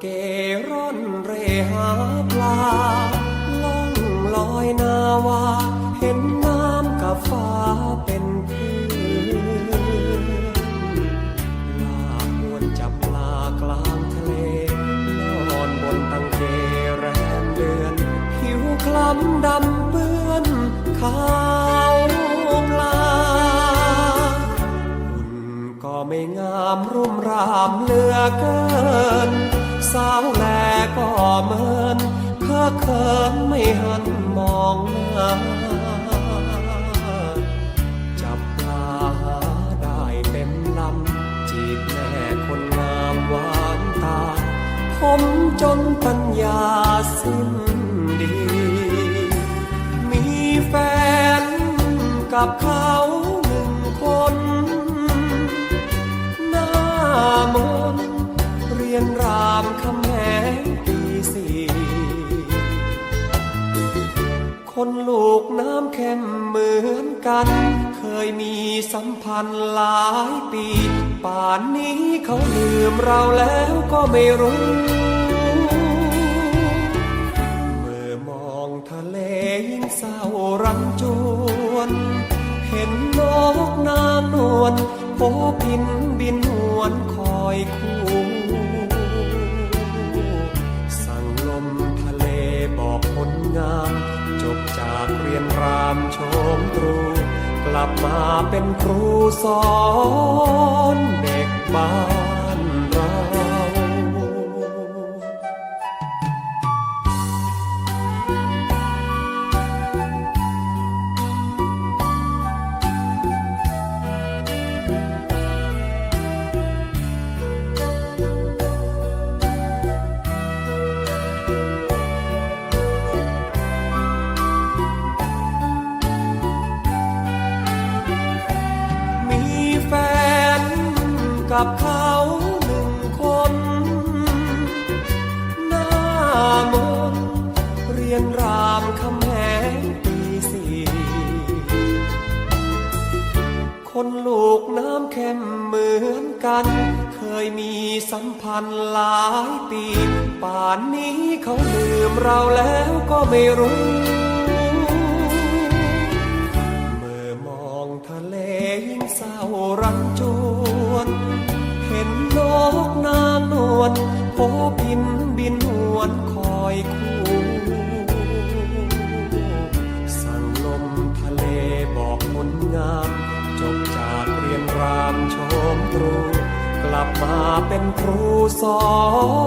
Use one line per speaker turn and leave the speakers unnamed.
เกร่อนเรหาปลาล่องลอยนาวา เห็นน้ำกับฟ้าเป็นเพื่อนลากวนจับปลากลางทะเล นอนบนตังเกแรมเดือน ผิวคล้ำดำเบื้อนขาวปลาอุ่นก็ไม่งามรุ่มรามเลือเกิน สาวแลก็เหมินเคอเขินไม่หันมองหน้าจับปลาหาได้เต็มลำจีบแม่คนงามหวานตา ผมจนปัญญาสิ้นดี มีแฟนกับเขาหนึ่งคน หน้ามน คนลูกน้ำแค่มเหมือนกัน เคยมีสัมพันธ์หลายปี ป่านนี้เขาลืมเราแล้วก็ไม่รู้ เมื่อมองทะเลยิ่งเศร้ารันจวน เห็นนกนางนวลโผบินบินหวนคอยคู่ จากเรียนรามโชมตรู กลับมาเป็นครูสอนเด็กบ้าน กับเขาหนึ่งคน หน้ามนเรียนรามคำแหงปีสี่คนลูกน้ำแค่มเหมือนกัน เคยมีสัมพันธ์หลายปี ป่านนี้เขาลืมเราแล้วก็ไม่รู้เมื่อมองทะเลยิ่งเศร้ารันจ งาม จบจากเรียนรามโชมตรู กลับมาเป็นครูสอน